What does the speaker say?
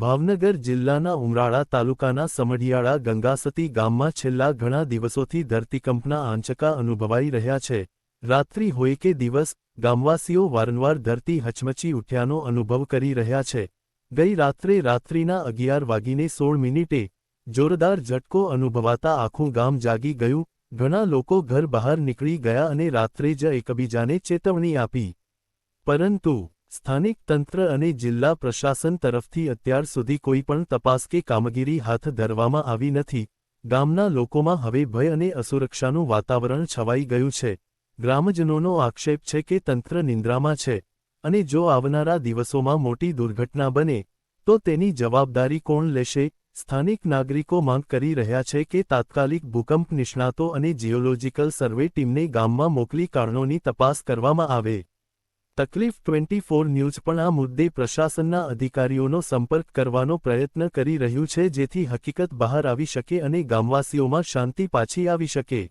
ભાવનગર જિલ્લાના ઉમરાળા તાલુકાના સમઢિયાળા ગંગાસતી ગામમાં છેલ્લા ઘણા દિવસોથી ધરતીકંપના આંચકા અનુભવાઈ રહ્યા છે. રાત્રિ હોય કે દિવસ, ગામવાસીઓ વારંવાર ધરતી હચમચી ઉઠ્યાનો અનુભવ કરી રહ્યા છે. ગઈ રાત્રે રાત્રિના અગિયાર વાગીને સોળ મિનિટે જોરદાર ઝટકો અનુભવાતા આખું ગામ જાગી ગયું. ઘણા લોકો ઘર બહાર નીકળી ગયા અને રાત્રે જ એકબીજાને ચેતવણી આપી. પરંતુ સ્થાનિક તંત્ર અને જિલ્લા પ્રશાસન તરફથી અત્યાર સુધી કોઈ પણ તપાસ કે કામગીરી હાથ ધરવામાં આવી નથી. ગામના લોકોમાં હવે ભય અને અસુરક્ષાનું વાતાવરણ છવાઈ ગયું છે. ગ્રામજનોનો આક્ષેપ છે કે તંત્ર નિંદ્રામાં છે અને જો આવનારા દિવસોમાં મોટી દુર્ઘટના બને, તો તેની જવાબદારી કોણ લેશે? સ્થાનિક નાગરિકો માંગ કરી રહ્યા છે કે તાત્કાલિક ભૂકંપ નિષ્ણાતો અને જીઓલોજીકલ સર્વે ટીમને ગામમાં મોકલી કારણોની તપાસ કરવામાં આવે. તકલીફ ટ્વેન્ટી ફોર ન્યૂઝ પણ આ મુદ્દે પ્રશાસનના અધિકારીઓનો સંપર્ક કરવાનો પ્રયત્ન કરી રહ્યું છે જેથી હકીકત બહાર આવી શકે અને ગામવાસીઓમાં શાંતિ પાછી આવી શકે.